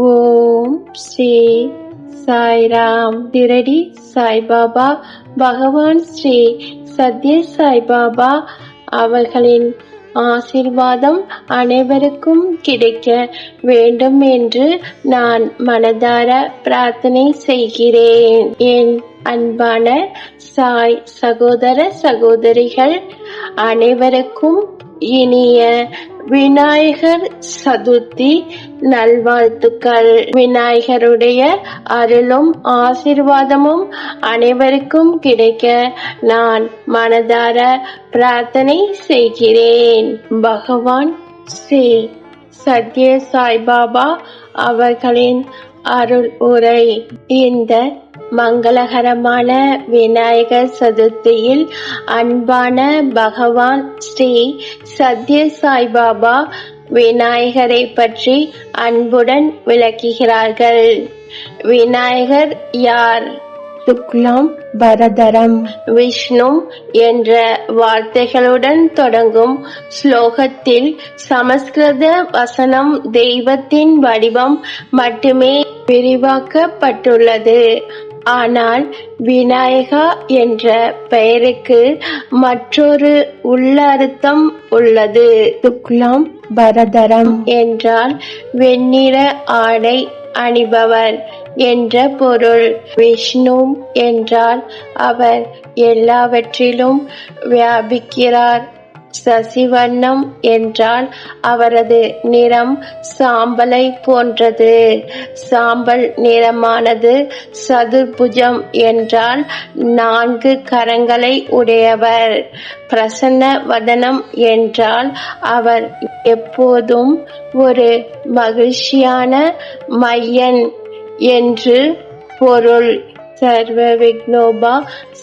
ஓம் ஸ்ரீ சாய்ராம். திரடி சாய்பாபா. பகவான் ஸ்ரீ சத்ய சாய்பாபா அவர்களின் ஆசிர்வாதம் அனைவருக்கும் கிடைக்க வேண்டும் என்று நான் மனதார பிரார்த்தனை செய்கிறேன். என் அன்பான சாய் சகோதர சகோதரிகள் அனைவருக்கும் இனிய விநாயகர் சதுர்த்தி. நல்வாழ்த்துக்கள். விநாயகருடைய அருளும் ஆசிர்வாதமும் அனைவருக்கும் கிடைக்க நான் மனதார பிரார்த்தனை செய்கிறேன். பகவான் ஸ்ரீ சத்ய சாய்பாபா அவர்களின் அருள் உரை. இந்த மங்களகரமான விநாயகர் சதுர்த்தியில் அன்பான பகவான் ஸ்ரீ சத்ய சாய்பாபா விநாயகரை பற்றி அன்புடன் விளக்குகிறார்கள். விநாயகர் யார்? சுக்லாம் பரதரம். விஷ்ணு என்ற வார்த்தைகளுடன் தொடங்கும் ஸ்லோகத்தில் சமஸ்கிருத வசனம் தெய்வத்தின் வடிவம் மட்டுமே விரிவாக்கப்பட்டுள்ளது. ஆனால் விநாயகா என்ற பெயருக்கு மற்றொரு உள்ளர்த்தம் உள்ளது. துக்லாம் பரதரம். என்றால் வெண்ணிற ஆடை அணிபவர் என்ற பொருள். விஷ்ணு என்றால் அவர் எல்லாவற்றிலும் வியாபிக்கிறார். சசிவண்ணம் என்றால் அவரது நிறம் சாம்பலை போன்றது. சாம்பல் நிறமானது சதுர்புஜம் என்றால் நான்கு கரங்களை உடையவர். பிரசன்ன வதனம் என்றால் அவர் எப்போதும் ஒரு மகிழ்ச்சியான மையன் என்று பொருள். சர்வ விக்னோபா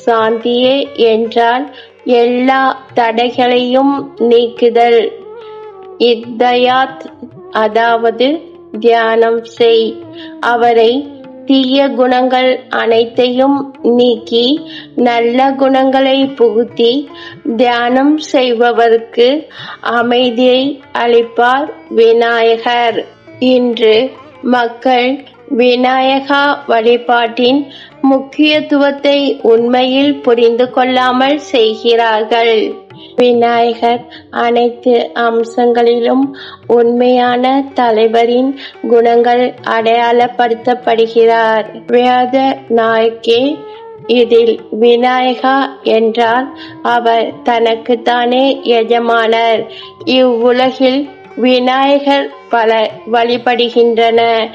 சாந்தியே என்றால் எல்லா தடைகளையும் நீக்குதல். இத்தயாத் அதாவது தியானம் செய். அவரை தீய குணங்கள் அனைத்தையும் நீக்கி நல்ல குணங்களை புகுத்தி தியானம் செய்பவருக்கு அமைதியை அளிப்பார் விநாயகர். இன்று மக்கள் விநாயகா வழிபாட்டின் முக்கியத்துவத்தை உண்மையில் புரிந்து கொள்ளாமல் செய்கிறார்கள். விநாயகர் அனைத்து அம்சங்களிலும் உண்மையான தலைவரின் குணங்கள் அடையாளப்படுத்தப்படுகிறார். வேத நாயக்கே இதில் விநாயகா என்றால் அவர் தனக்குத்தானே எஜமானர். இவ்வுலகில் விநாயகர் பல வழிபடுகின்றன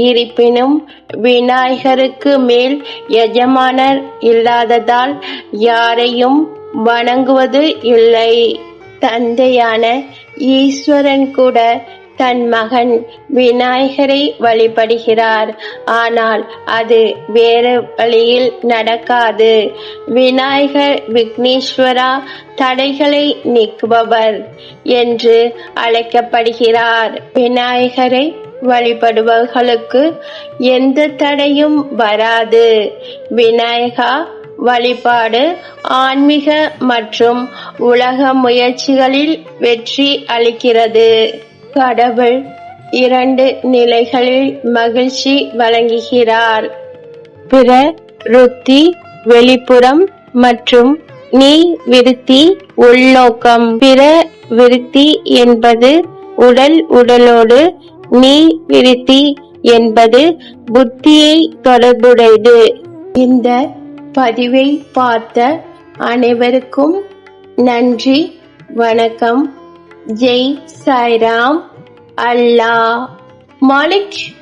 இருப்பினும் விநாயகருக்கு மேல் எஜமானர் இல்லாததால் யாரையும் வணங்குவது இல்லை. தந்தையான ஈஸ்வரன் கூட தன் மகன் விநாயகரை வழிபடுகிறார். ஆனால் அது வேறு வழியில் நடக்காது. விநாயகர் விக்னேஸ்வரா தடைகளை நீக்குபவர் என்று அழைக்கப்படுகிறார். விநாயகரை வழிபடுபவர்களுக்கு எந்த தடையும் வராது. விநாயகா வழிபாடு ஆன்மீக மற்றும் உலக முயற்சிகளில் வெற்றி அளிக்கிறது. கடவுள் இரண்டு நிலைகளில் மகிழ்ச்சி வழங்குகிறார். பிற ருத்தி வெளிப்புறம் மற்றும் நீ விருத்தி உள்நோக்கம். பிற விருத்தி என்பது உடல் உடலோடு நீ விருத்தி என்பது புத்தியை தொடர்புடையது. இந்த பதிவை பார்த்த அனைவருக்கும் நன்றி வணக்கம். ஜெய் சாய்ராம். அல்லாஹ். மாலிக்.